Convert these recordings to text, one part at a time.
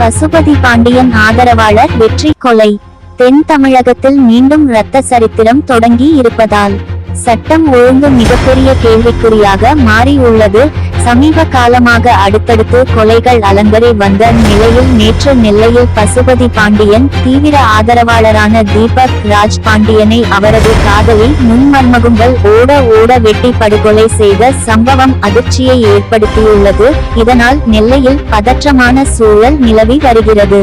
பசுபதி பாண்டியன் ஆதரவாளர் வெற்றி கொலை. தென் தமிழகத்தில் மீண்டும் இரத்த சரித்திரம் தொடங்கி இருப்பதால் சட்டம் ஒழுங்கு மிகப்பெரிய கேள்விக்குறியாக மாறி உள்ளது. சமீப காலமாக அடுத்தடுத்து கொலைகள் அலங்கரி வந்த நிலையில் நேற்று நெல்லையில் பசுபதி பாண்டியன் தீவிர ஆதரவாளரான தீபக் ராஜ் பாண்டியனை அவரது காதலி முன்மர்மகும்பல் ஓட ஓட வெட்டி படுகொலை செய்த சம்பவம் அதிர்ச்சியை ஏற்படுத்தியுள்ளது. இதனால் நெல்லையில் பதற்றமான சூழல் நிலவி வருகிறது.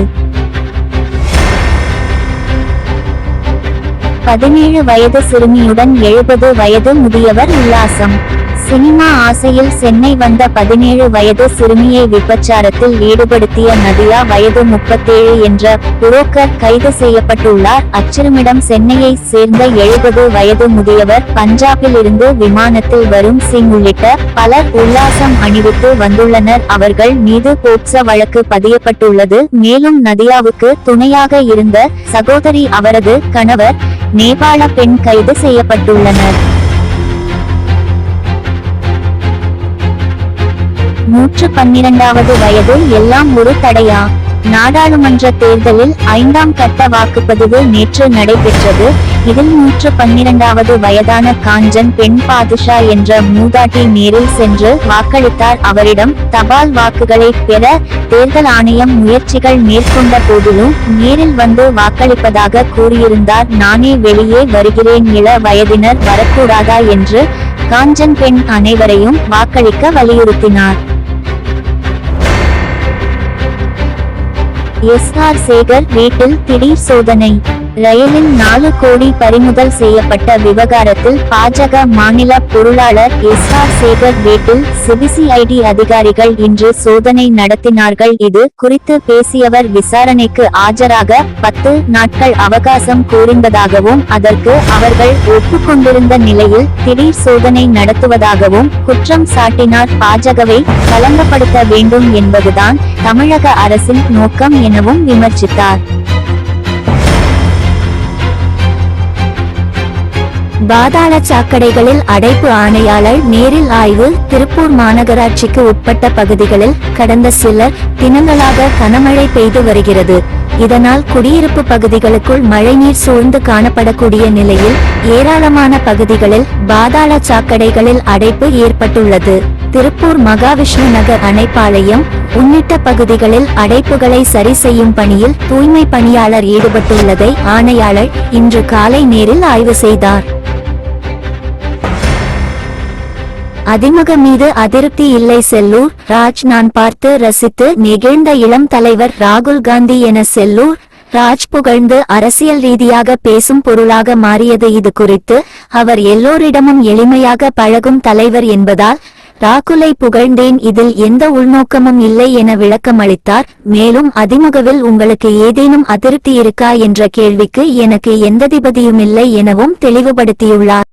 பதினேழு வயது சிறுமியுடன் எழுபது வயது முதியவர் உல்லாசம். சினிமா ஆசையில் சென்னை வந்த பதினேழு வயது சிறுமியை விபச்சாரத்தில் ஈடுபடுத்திய நதியா வயது முப்பத்தேழு என்ற புரோக்கர் கைது செய்யப்பட்டுள்ளார். அச்சிறுமிடம் சென்னையை சேர்ந்த எழுபது வயது முதியவர் பஞ்சாபில் இருந்து விமானத்தில் வரும் சிங் உள்ளிட்ட பலர் உல்லாசம் அணிவித்து வந்துள்ளனர். அவர்கள் மீது போக்ச வழக்கு பதியப்பட்டுள்ளது. மேலும் நதியாவுக்கு துணையாக இருந்த சகோதரி அவரது கணவர் நேபாள பெண் கைது செய்யப்பட்டுள்ளனர். நூற்று பன்னிரண்டாவது வயது எல்லாம் ஒரு தடையா? நாடாளுமன்ற தேர்தலில் ஐந்தாம் கட்ட வாக்குப்பதிவு நேற்று நடைபெற்றது. இதில் நூற்று பன்னிரண்டாவது வயதான காஞ்சன் பெண் பாதுஷா என்ற மூதாட்டி நேரில் சென்று வாக்களித்தார். அவரிடம் தபால் வாக்குகளை பெற தேர்தல் ஆணையம் முயற்சிகள் மேற்கொண்ட போதிலும் நேரில் வந்து வாக்களிப்பதாக கூறியிருந்தார். நானே வெளியே வருகிறேன் இள வயதினர் வரக்கூடாதா என்று காஞ்சன் பெண் அனைவரையும் வாக்களிக்க வலியுறுத்தினார். எஸ் ஆர் சேகர் வீட்டில் திடீர் சோதனை. ரயிலின் நாலு கோடி பறிமுதல் செய்யப்பட்ட விவகாரத்தில் பாஜக மாநில பொருளாளர் எஸ் ஆர் சேகர் வீட்டில் சிபிசிஐடி அதிகாரிகள் இன்று சோதனை நடத்தினார்கள். இது குறித்து பேசியவர் விசாரணைக்கு ஆஜராக பத்து நாட்கள் அவகாசம் கோரிந்ததாகவும் அதற்கு அவர்கள் ஒப்புக்கொண்டிருந்த நிலையில் திடீர் சோதனை நடத்துவதாகவும் குற்றம் சாட்டினார் பாஜகவை கலங்கப்படுத்த வேண்டும் என்பதுதான் தமிழக அரசின் நோக்கம் எனவும் விமர்சித்தார். பாதாள சாக்கடைகளில் அடைப்பு ஆணையாளர் நேரில் ஆய்வு திருப்பூர் மாநகராட்சிக்கு உட்பட்ட பகுதிகளில் கடந்த சில தினங்களாக கனமழை பெய்து வருகிறது. இதனால் குடியிருப்பு பகுதிகளுக்குள் மழைநீர் சூழ்ந்து காணப்படக்கூடிய நிலையில் ஏராளமான பகுதிகளில் பாதாள சாக்கடைகளில் அடைப்பு ஏற்பட்டுள்ளது. திருப்பூர் மகாவிஷ்ணு நகர் அணைப்பாளையம் உள்ளிட்ட பகுதிகளில் அடைப்புகளை சரி செய்யும் பணியில் தூய்மை பணியாளர் ஈடுபட்டுள்ளதை ஆணையாளர் இன்று காலை நேரில் ஆய்வு செய்தார். அதிமுக மீது அதிருப்தி இல்லை செல்லூர் ராஜ் நான் பார்த்து ரசித்து நெகிழ்ந்த இளம் தலைவர் ராகுல் காந்தி என செல்லூர் ராஜ் புகழ்ந்து அரசியல் ரீதியாக பேசும் பொருளாக மாறியது இது குறித்து அவர் எல்லோரிடமும் எளிமையாக பழகும் தலைவர் என்பதால் ராகுலை புகழ்ந்தேன் இதில் எந்த உள்நோக்கமும் இல்லை என விளக்கம் அளித்தார் மேலும் அதிமுகவில் உங்களுக்கு ஏதேனும் அதிருப்தி இருக்கா என்ற கேள்விக்கு எனக்கு எந்த இல்லை எனவும் தெளிவுபடுத்தியுள்ளார்.